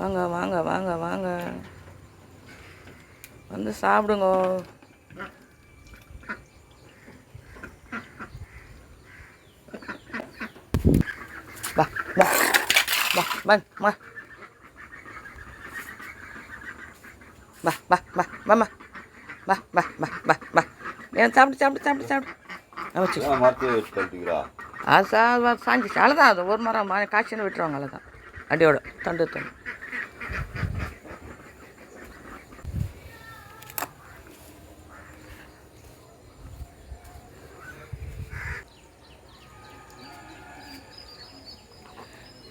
வாங்க வாங்க வாங்க வாங்க. வந்து சாப்பிடுங்க. வா வா வா வாங்க வா. வா வா வா வாமா வா. வா வா வா வா ஏன் சாப்பிடு சாப்பிடு சாப்பிடு சாப்பிடு. அமைச்சு அது சாஞ்சிச்சு. அவ்வளோதான் அது ஒரு மரம் காய்ச்சின்னு விட்டுருவாங்க. அவ்வளோதான் அடியோட தண்டு தண்டு.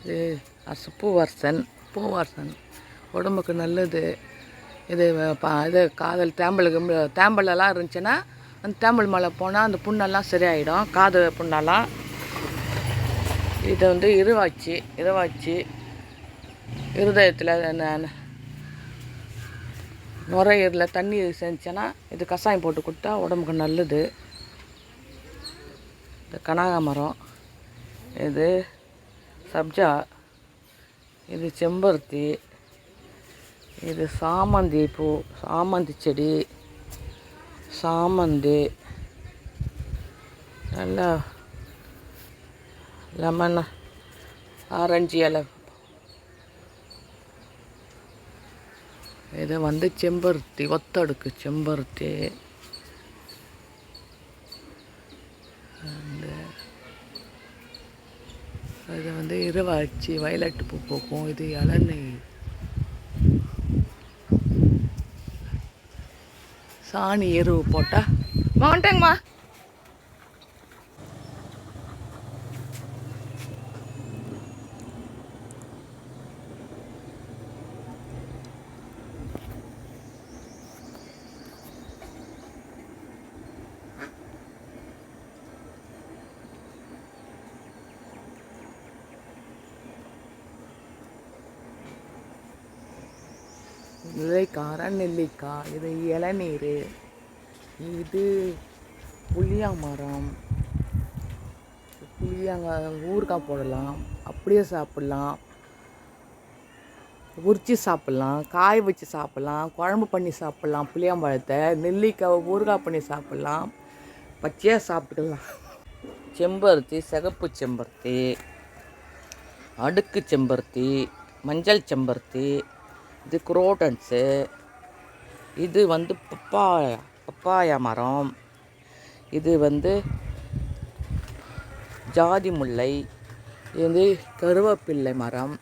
இது அசு பூவரசன் பூவரசன். உடம்புக்கு நல்லது. இது பா இது காதல் தேம்பலுக்கு தேம்பலெல்லாம் இருந்துச்சுன்னா அந்த தேம்பல் மலை போனால் அந்த புண்ணெல்லாம் சரியாயிடும் காது புண்ணெல்லாம். இது வந்து இருவாச்சி இருவாச்சி. இருதயத்தில் அந்த நுரையீரலில் தண்ணி செஞ்சுன்னா இது கஷாயம் போட்டு கொடுத்தா உடம்புக்கு நல்லது. இந்த கனகாமரம் இது சப்ஜா இது செம்பருத்தி இது சாமந்தி பூ சாமந்தி செடி சாமந்தி நல்லா லெமன் ஆரஞ்சு இலை. இது வந்து செம்பருத்தி ஒத்தடுக்கு செம்பருத்தி. இது வந்து இருவாச்சி வயலட்டு பூ பூக்கும் இது இளநீ. சாணி எருவு போட்டா. மவுண்டங்கம்மா நெல்லிக்காய் நெல்லிக்காய் இது இளநீர். இது புளியா மரம் புளியாங்காய் ஊறுகாய் போடலாம் அப்படியே சாப்பிட்லாம். உரித்து சாப்பிட்லாம் காய வச்சு சாப்பிட்லாம் குழம்பு பண்ணி சாப்பிட்லாம் புளியாம்பழத்தை நெல்லிக்காய் ஊறுகாய் பண்ணி சாப்பிட்லாம் பச்சையாக சாப்பிட்டுக்கலாம் செம்பருத்தி சிகப்பு செம்பருத்தி அடுக்கு செம்பருத்தி மஞ்சள் செம்பருத்தி இது குரோட்டன்ஸு. இது வந்து பப்பாயா பப்பாயா மரம். இது வந்து ஜாதி முல்லை. இது வந்து கருவேப்பிள்ளை மரம்.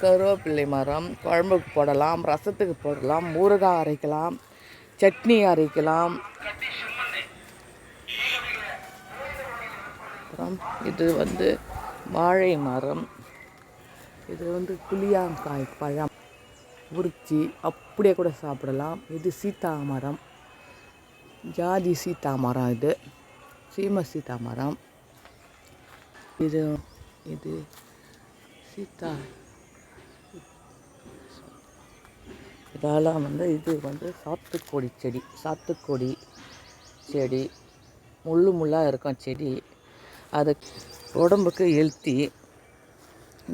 கருவேப்பிள்ளை மரம் குழம்புக்கு போடலாம் ரசத்துக்கு போடலாம் ஊறுகாய் அரைக்கலாம் சட்னி அரைக்கலாம். அப்புறம் இது வந்து வாழை மரம். இது வந்து புளியாங்காய் பழம் உரிச்சி அப்படியே கூட சாப்பிடலாம். இது சீத்தா மரம் ஜாதி சீத்தா மரம் இது. சீம சீத்தா மரம் இது இது சீத்தா. இதெல்லாம் வந்து இது வந்து சாத்துக்கொடி செடி. சாத்துக்கொடி செடி. முள்ளு முள்ளாக இருக்கும் செடி. அது உடம்புக்கு ஹெல்த்தி.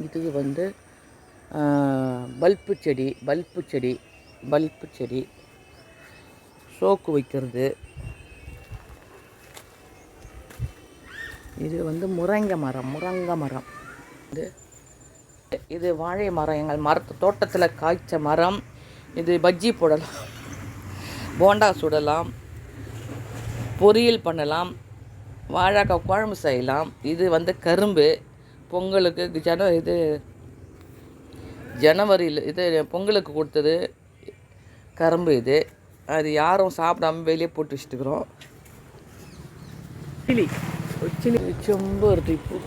இது வந்து பல்பு செடி பல்பு செடி பல்பு செடி. சோக்கு வைக்கிறது. இது வந்து முருங்கை மரம் முருங்கை மரம். இது இது வாழை மரம் எங்கள் மரத்து தோட்டத்தில் காய்ச்ச மரம். இது பஜ்ஜி போடலாம் போண்டா சுடலாம் பொரியல் பண்ணலாம் வாழைக்காய் குழம்பு செய்யலாம். இது வந்து கரும்பு. பொங்கலுக்கு ஜன இது ஜனவரியில் இது பொங்கலுக்கு கொடுத்தது கரும்பு இது. அது யாரும் சாப்பிடாம வெளியே போட்டு வச்சுட்டுக்கிறோம் சிலி. சிலி. செம்பருத்தி பூ.